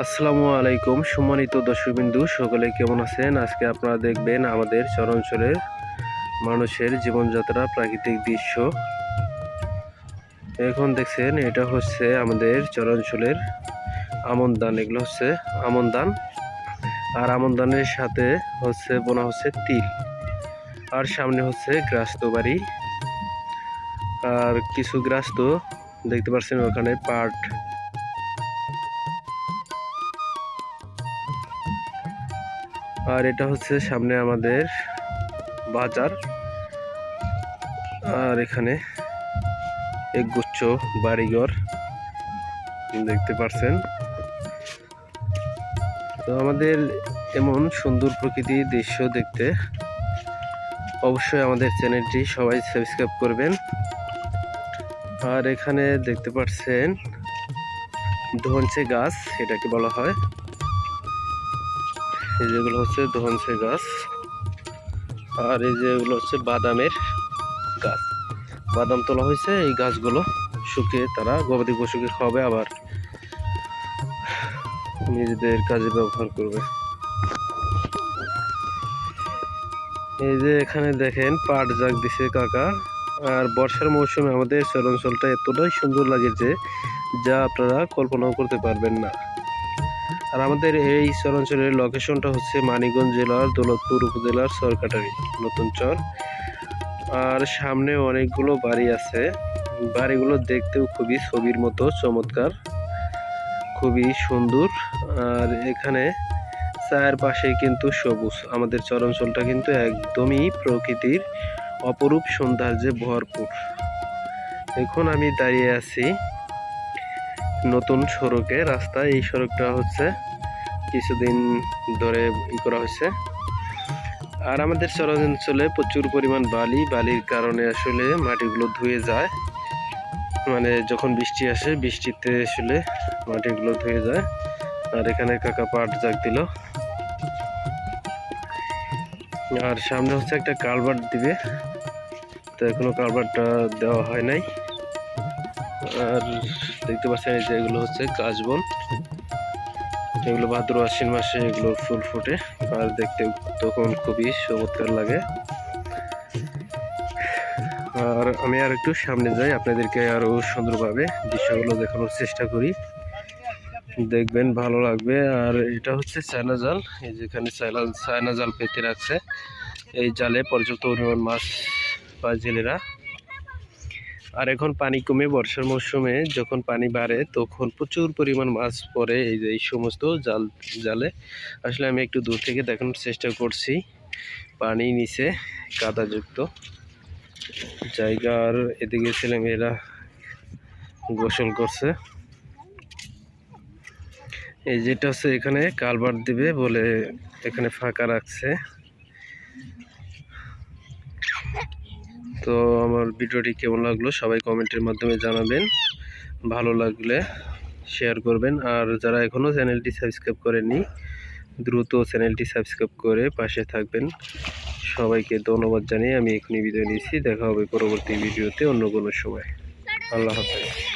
আসসালামু আলাইকুম, সম্মানিত দর্শকবিন্দু, সকলে কেমন আছেন? আজকে আপনারা দেখবেন আমাদের চরাঞ্চলের মানুষের জীবনযাত্রা, প্রাকৃতিক দৃশ্য। এখন দেখছেন, এটা হচ্ছে আমাদের চরাঞ্চলের আমন ধান এগুলো হচ্ছে আমন ধান আর আমন ধানের সাথে হচ্ছে, বোনা হচ্ছে তিল। আর সামনে হচ্ছে গ্রাস্ত বাড়ি। আর কিছু গ্রাস্ত দেখতে পাচ্ছেন, ওখানে পাট আর এটা হচ্ছে সামনে আমাদের বাজার। আর এখানে এক গুচ্ছ বাড়িঘর দেখতে পাচ্ছেন তো আমাদের এমন সুন্দর প্রকৃতির দৃশ্য দেখতে অবশ্যই আমাদের চ্যানেলটি সবাই সাবস্ক্রাইব করবেন। আর এখানে দেখতে পাচ্ছেন ধনচে গাছ, এটাকে বলা হয়। এই যেগুলো হচ্ছে ধনসে গাছ। আর এই যেগুলো হচ্ছে বাদামের গাছ। বাদাম তোলা হয়েছে, এই গাছগুলো শুকিয়ে তারা গবাদি পশুকে খাওয়াবে, আবার নিজেদের কাজে ব্যবহার করবে। এই যে এখানে দেখেন, পাট জাগ দিছে কাকা। আর বর্ষার মৌসুমে আমাদের চরাঞ্চলটা এতটাই সুন্দর লাগে যে, যা আপনারা কল্পনাও করতে পারবেন না। আর আমাদের এই চরাঞ্চলের লোকেশনটা হচ্ছে মানিকগঞ্জ জেলার দৌলতপুর উপজেলার সরকাটারি, নতুন চর। আর সামনে অনেকগুলো বাড়ি আছে। বাড়িগুলো দেখতেও খুবই ছবির মতো, চমৎকার, খুবই সুন্দর। আর এখানে চারপাশে কিন্তু সবুজ। আমাদের চরাঞ্চলটা কিন্তু একদমই প্রকৃতির অপরূপ সৌন্দর্যে ভরপুর। এখন আমি দাঁড়িয়ে আছি নতুন সড়কে রাস্তা। এই সড়কটা হচ্ছে কিছুদিন ধরে ই করা হয়েছে। আর আমাদের চরাঞ্চলে প্রচুর পরিমাণ বালি। বালির কারণে আসলে মাটিগুলো ধুয়ে যায়। মানে যখন বৃষ্টি আসে, বৃষ্টিতে আসলে মাটিগুলো ধুয়ে যায়। আর এখানে কাকা পাট জাগ দিল। আর সামনে হচ্ছে একটা কালভার্ট দিবে। তো এখনও কালভার্টটা দেওয়া হয় নাই। আর দেখতে পাচ্ছেন এই যে এগুলো হচ্ছে কাশবন। এগুলো ভাদ্র আশ্বিন মাসে এগুলো ফুল ফুটে আর দেখতে তখন খুবই চমৎকার লাগে। আর আমি আর একটু সামনে যাই, আপনাদেরকে আরও সুন্দরভাবে দৃশ্যগুলো দেখানোর চেষ্টা করি। দেখবেন ভালো লাগবে। আর এটা হচ্ছে চায়না জাল, এই যেখানে চায়না চায়না জাল পেতে রাখছে। এই জালে পর্যাপ্ত পরিমাণ মাছ পায় জেলেরা। আর এখন পানি কমে, বর্ষার মৌসুমে যখন পানি বাড়ে, তখন প্রচুর পরিমাণ মাছ পড়ে এই যে এই সমস্ত জাল, জালে। আসলে আমি একটু দূর থেকে দেখানোর চেষ্টা করছি। পানি নিচে কাদাযুক্ত। জায়গার এদিকে ছেলেমেয়েরা গোসল করছে। এই যেটা হচ্ছে এখানে কালবার দিবে বলে এখানে ফাঁকা রাখছে। তো আমার ভিডিওটি কেমন লাগল সবাই কমেন্টের মাধ্যমে জানাবেন। ভালো লাগলে শেয়ার করবেন। আর যারা এখনও চ্যানেলটি সাবস্ক্রাইব করেননি, দ্রুত চ্যানেলটি সাবস্ক্রাইব করে পাশে থাকবেন। সবাইকে ধন্যবাদ জানিয়ে আমি এখনই বিদায় নিয়েছি দেখা হবে পরবর্তী ভিডিওতে অন্য কোনো সময়। আল্লাহ হাফেজ।